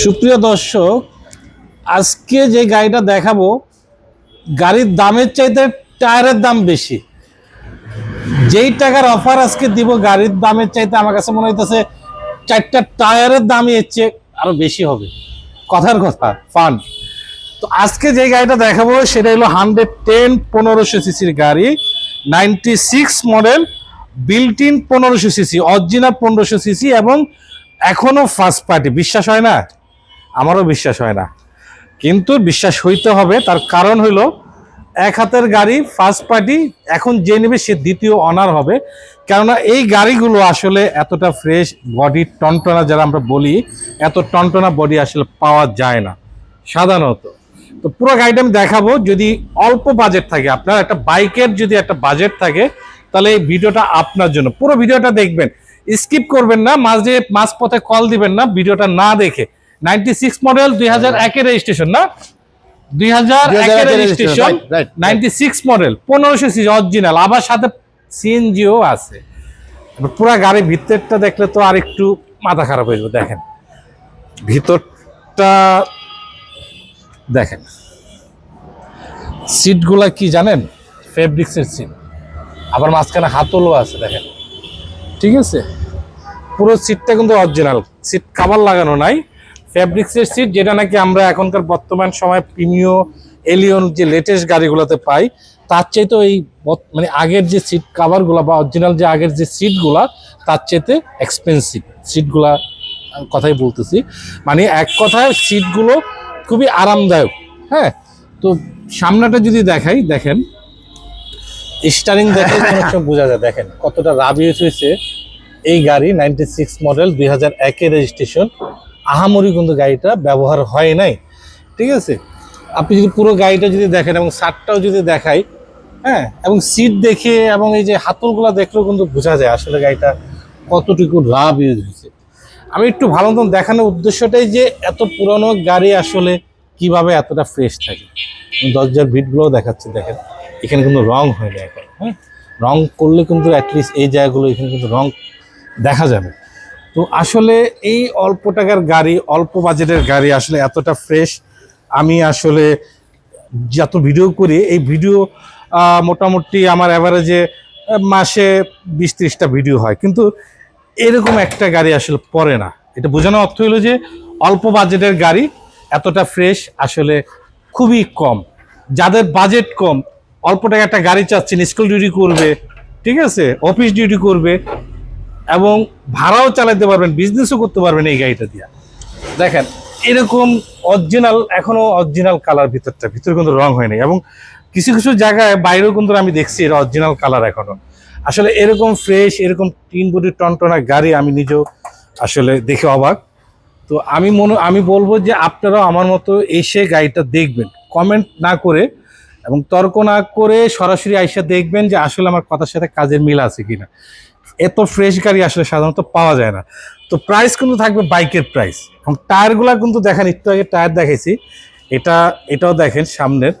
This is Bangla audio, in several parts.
সুপ্রিয় দর্শক, আজকে যে গাড়িটা দেখাবো, গাড়ির দামের চাইতে টায়ারের দাম বেশি। যেই টাকার অফার আজকে দিব, গাড়ির দামের চাইতে আমার কাছে মনে হইতেছে চারটা টায়ারের দামই এর চেয়ে আরও বেশি হবে। কথার কথা ফান তো আজকে যে গাড়িটা দেখাবো, সেটা হলো হান্ড্রেড টেন পনেরোশো সিসির গাড়ি ninety six model built in পনেরোশো সিসি অরিজিনাল পনেরোশো সিসি এবং এখনও ফার্স্ট পার্টি বিশ্বাস হয় না? আমারও বিশ্বাস হয় না। কিন্তু বিশ্বাস হইতে হবে, তার কারণ হলো এক হাতের গাড়ি ফার্স্ট পার্টি এখন যে নেবে সে দ্বিতীয় অনার হবে। কেননা এই গাড়িগুলো আসলে এতটা ফ্রেশ বডি টনটনা যারা আমরা বলি, এত টনটনা বডি আসলে পাওয়া যায় না, সাধারণত। তো পুরো গাড়িটা আমি দেখাবো, যদি অল্প বাজেট থাকে, আপনার একটা বাইকের যদি একটা বাজেট থাকে, তাহলে এই ভিডিওটা আপনার জন্য। পুরো ভিডিওটা দেখবেন স্কিপ করবেন না মাঝে মাঝ পথে কল দিবেন না ভিডিওটা না দেখে। নাইনটি সিক্স মডেল দুই হাজার একের রেজিস্ট্রেশন না? দুই হাজার 2001 একের রেজিস্ট্রেশন. নাইনটি সিক্স মডেল পনেরোশো সিসি অরিজিনাল আবার সাথে সিএনজিও আছে। পুরা গাড়ির ভিতরটা দেখলে তো আর একটু মাথা খারাপ হয়ে যাবে দেখেন। ভিতরটা দেখেন। সিটগুলা কি জানেন? ফেব্রিক্সের সিট আবার মাঝখানে হাতলও আছে দেখেন। ঠিক আছে? পুরো সিটটা কিন্তু অরিজিনাল সিট কাভার লাগানো নাই। ফ্যাব্রিক্সের সিট যেটা নাকি আমরা এখনকার বর্তমান সময় প্রিমিও এলিয়ন যে লেটেস্ট গাড়িগুলোতে পাই, তার চাইতে বত- মানে আগের যে সিট কাভারগুলো বা অরিজিনাল যে আগের যে সিটগুলা তার চাইতে এক্সপেন্সিভ সিটগুলা কথাই বলতেছি। মানে এক কথায় সিটগুলো খুবই আরামদায়ক। হ্যাঁ? তো সামনেটা যদি দেখাই, দেখেন। স্টারিং দেখে বোঝা যায়। দেখেন, কতটা রাব ইউজ হয়েছে। এই গাড়ি নাইনটি সিক্স মডেল দুই হাজার একের রেজিস্ট্রেশন আহামরি কিন্তু গাড়িটা ব্যবহার হয় নাই। ঠিক আছে? আপনি যদি পুরো গাড়িটা যদি দেখেন এবং সারটাও যদি দেখাই হ্যাঁ এবং সিট দেখে এবং এই যে হাতলগুলো দেখলেও কিন্তু বোঝা যায় আসলে গাড়িটা কতটুকু রাব ইউজ হয়েছে। আমি একটু ভালো মতন দেখানোর উদ্দেশ্যটাই যে এত পুরনো গাড়ি আসলে কীভাবে এতটা ফ্রেশ থাকে। দরজার ভিটগুলোও দেখাচ্ছে, দেখেন। এখানে কিন্তু রং হয়নি এখন হ্যাঁ? রং করলে কিন্তু অ্যাটলিস্ট এই জায়গাগুলো এখানে কিন্তু রং দেখা যাবে। তো আসলে এই অল্প টাকার গাড়ি, অল্প বাজেটের গাড়ি আসলে এতটা ফ্রেশ আমি আসলে যত ভিডিও করি, এই ভিডিও মোটামুটি আমার অ্যাভারেজে মাসে বিশ ত্রিশটা ভিডিও হয়। কিন্তু এরকম একটা গাড়ি আসলে পড়ে না। এটা বোঝানোর অর্থ হলো যে, অল্প বাজেটের গাড়ি, এতটা ফ্রেশ আসলে খুবই কম। যাদের বাজেট কম, অল্প টাকা একটা গাড়ি চাচ্ছেন স্কুল ডিউটি করবে, ঠিক আছে? অফিস ডিউটি করবে এবং ভাড়াও চালাতে পারবেন বিজনেসও করতে পারবেন এই গাড়িটা দিয়ে। দেখেন, এরকম অরিজিনাল এখনও অরিজিনাল কালার ভিতরটা, ভিতরে কিন্তু রং হয়নি এবং কিছু কিছু জায়গায় বাইরেও কিন্তু আমি দেখছি এর অরিজিনাল কালার এখনও। আসলে এরকম ফ্রেশ এরকম তিন বডি টনটনা গাড়ি আমি নিজেও আসলে দেখে অবাক। তো আমি মনে, আমি বলব যে আপনারাও আমার মতো এসে গাড়িটা দেখবেন। কমেন্ট না করে এবং তর্ক না করে সরাসরি আইসা দেখবেন যে আসলে আমার কথার সাথে কাজের মিল আছে কিনা। এত ফ্রেশ গাড়ি আসলে সাধারণত পাওয়া যায় না। তো প্রাইস কিন্তু থাকবে বাইকের প্রাইস এবং টায়ারগুলো কিন্তু দেখেন, একটু আগে টায়ার দেখাইছি। এটা, এটাও দেখেন সামনের।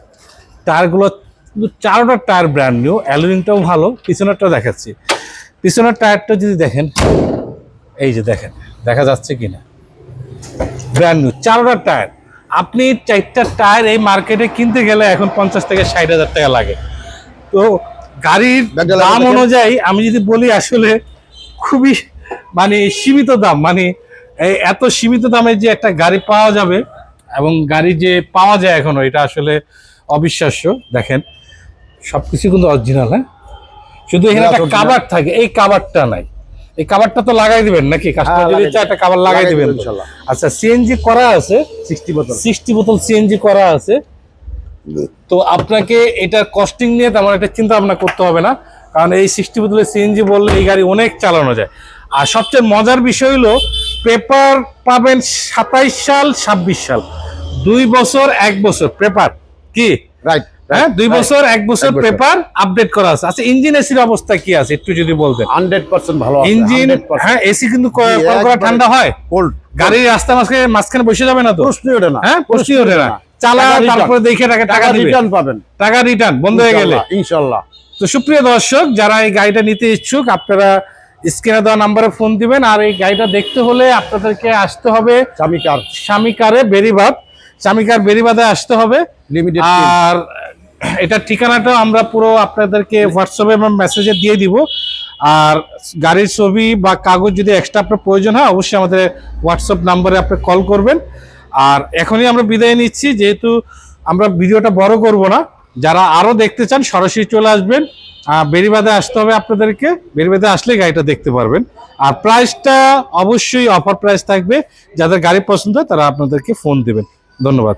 টায়ারগুলো কিন্তু চারোটা টায়ার ব্র্যান্ড নিউ অ্যালুমিনটাও ভালো, পিছনেরটাও দেখাচ্ছি। পিছনের টায়ারটা যদি দেখেন, এই যে দেখেন, দেখা যাচ্ছে কি না ব্র্যান্ড নিউ চারোটা টায়ার। আপনি চারটা টায়ার এই মার্কেটে কিনতে গেলে এখন পঞ্চাশ থেকে ষাট হাজার টাকা লাগে। তো গাড়ির দাম অনুযায়ী আমি যদি বলি আসলে খুবই মানে সীমিত দাম মানে এত সীমিত দামে যে একটা গাড়ি পাওয়া যাবে এবং গাড়ি যে পাওয়া যায় এখনও এটা আসলে অবিশ্বাস্য। দেখেন সবকিছু কিন্তু অরিজিনাল হ্যাঁ? শুধু এখানে একটা। কাভার থাকে এই কাবারটা নাই। এই কাবারটা তো লাগাই দিবেন নাকি? কাস্টমার যদি চায় একটা কাবার লাগাই দিবেন। আচ্ছা সিএনজি করা আছে? সিক্সটি বোতল। সিক্সটি বোতল সিএনজি করা আছে। তো আপনাকে এটা কস্টিং নিয়ে তেমন একটা চিন্তা ভাবনা করতে হবে না কারণ এই সিক্সটি বোতলের সিএনজি বললে এই গাড়ি অনেক চালানো যায়। আর সবচেয়ে মজার বিষয় হলো পেপার পাবেন সাতাইশ সাল ছাব্বিশ সাল। দুই বছর এক বছর পেপার কি? রাইট হ্যাঁ দুই বছর এক বছর পেপার আপডেট করা আছে। আচ্ছা ইঞ্জিন এসির অবস্থা কি আছে? একটু যদি বলতেন। হান্ড্রেড পার্সেন্ট ভালো ইঞ্জিন হ্যাঁ এসি কিন্তু ঠান্ডা হয়। কোল্ড গাড়ির রাস্তা মাঝখানে মাঝখানে বসে যাবে না তো? প্রশ্নই ওঠে না। হ্যাঁ প্রশ্নই ওঠে না। চালা। তারপরে দেখে টাকা টাকা রিটার্ন পাবেন। টাকা রিটার্ন বন্ধ হয়ে গেলে। ইনশাল্লাহ তো সুপ্রিয় দর্শক যারা এই গাড়িটা নিতে ইচ্ছুক আপনারা স্ক্রিনে দেওয়া নাম্বারে ফোন দিবেন। আর এই গাড়িটা দেখতে হলে আপনাদেরকে আসতে হবে চামিকার স্বামিকারে বেরিবাদ স্বামিকার বেরিবাদে আসতে হবে। লিমিটেড আর এটার ঠিকানাটা আমরা পুরো আপনাদেরকে হোয়াটসঅ্যাপে এবং মেসেজে দিয়ে দিব। আর গাড়ির ছবি বা কাগজ যদি এক্সট্রা আপনার প্রয়োজন হয় অবশ্যই আমাদের হোয়াটসঅ্যাপ নাম্বারে আপনি কল করবেন। আর এখনই আমরা বিদায় নিচ্ছি, যেহেতু আমরা ভিডিওটা বড় করব না, যারা আরও দেখতে চান সরাসরি চলে আসবেন। বেরিবাদে আসতে হবে আপনাদেরকে বেরিবাদে আসলে গাড়িটা দেখতে পারবেন। আর প্রাইসটা অবশ্যই অফার প্রাইস থাকবে, যাদের গাড়ি পছন্দ হয় তারা আপনাদেরকে ফোন দেবেন। ধন্যবাদ।